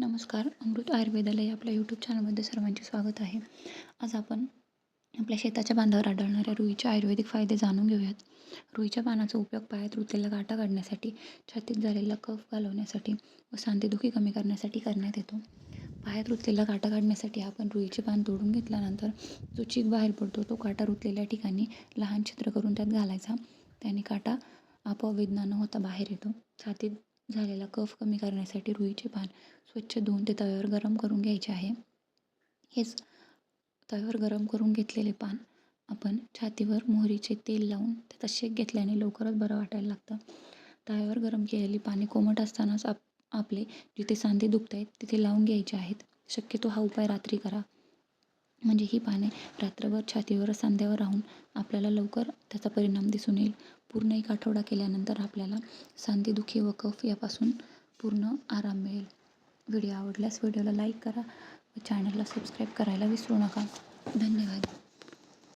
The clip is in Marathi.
नमस्कार अमृत आयुर्वेदालय या आपल्या यूट्यूब चॅनलमध्ये सर्वांचे स्वागत आहे. आज आपण आपल्या शेताच्या बांधावर आढळणाऱ्या रुईचे आयुर्वेदिक फायदे जाणून घेऊयात. रुईच्या पानाचा उपयोग पायात रुतलेला गाठा काढण्यासाठी छातीत झालेला कफ घालवण्यासाठी व सांधेदुखी कमी करण्यासाठी करण्यात येतो. पायात रुतलेला काटा काढण्यासाठी आपण रुईचे पान तोडून घेतल्यानंतर जो चीक बाहेर पडतो तो काटा रुतलेल्या ठिकाणी लहान छिद्र करून त्यात घालायचा. त्याने काटा आपोआप वेदना न होता बाहेर येतो. छातीत झालेला कफ कमी करण्यासाठी रुईचे पान स्वच्छ धुवून ते तव्यावर गरम करून घ्यायचे आहे. हेच तव्यावर गरम करून घेतलेले पान आपण छातीवर मोहरीचे तेल लावून त्याचा शेक घेतल्याने लवकरच बरं वाटायला लागतं. तव्यावर गरम केलेली पाने कोमट असतानाच आप आपले जिथे सांधे दुखत आहेत तिथे लावून घ्यायचे आहेत. शक्यतो हा उपाय रात्री करा. म्हणजे ही पाने रात्रभर छातीवर सांध्यावर राहून आपल्याला लवकर त्याचा परिणाम दिसून येईल. पूर्ण एक आठवडा केल्यानंतर आपल्याला सांधेदुखी व कफ यापासून पूर्ण आराम मिळेल. व्हिडिओ आवडल्यास व्हिडिओला लाईक करा व चॅनलला सबस्क्राईब करायला विसरू नका. धन्यवाद.